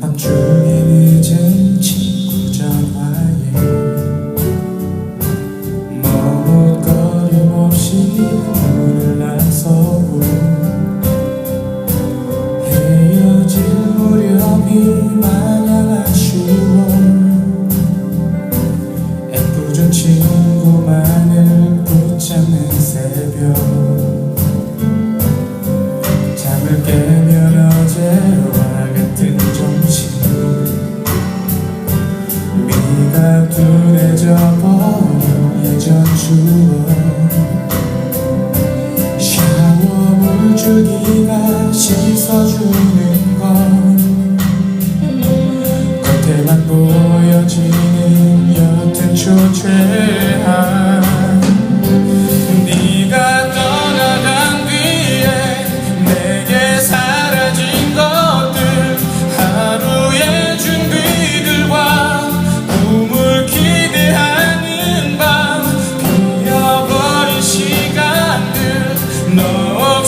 밤중에 늦은 친구 전화에 머뭇 거림 없이 문을 나서고 헤어질 무렵이 많아 주어 샤워물 주기가 씻어주네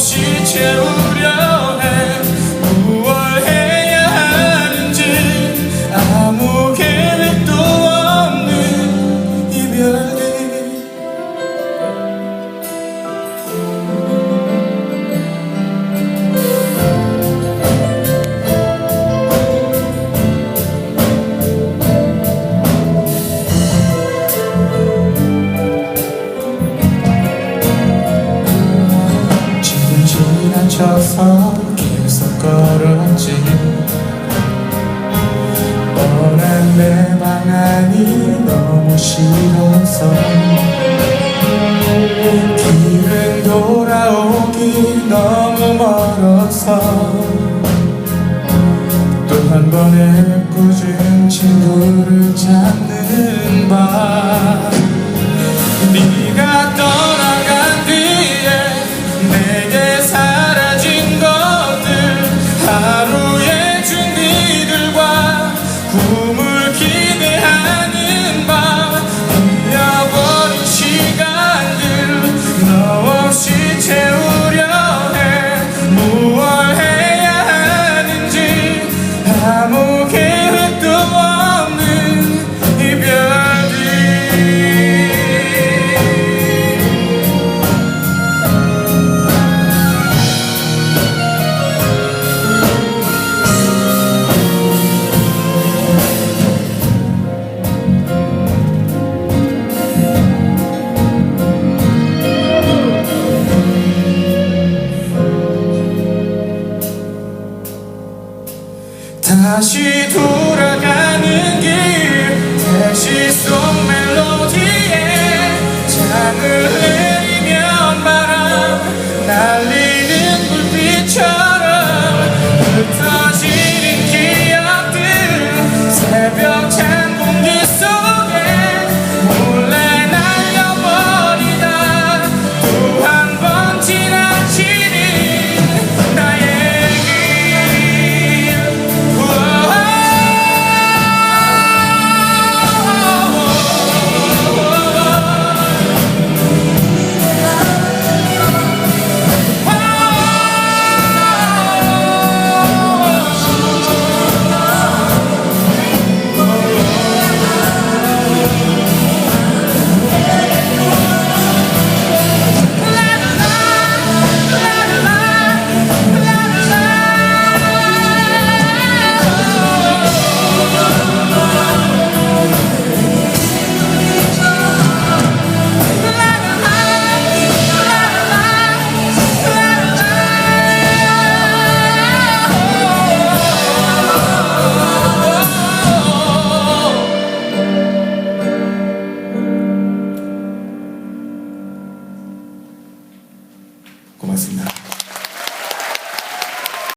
去却无。 미쳐서 계속 걸었지 뻔한 내방 안이 너무 싫어서 길은 돌아오기 너무 멀어서 또 한 번의 꾸준 친구를 찾 다시 돌아가는 길 택시 속 멜로디.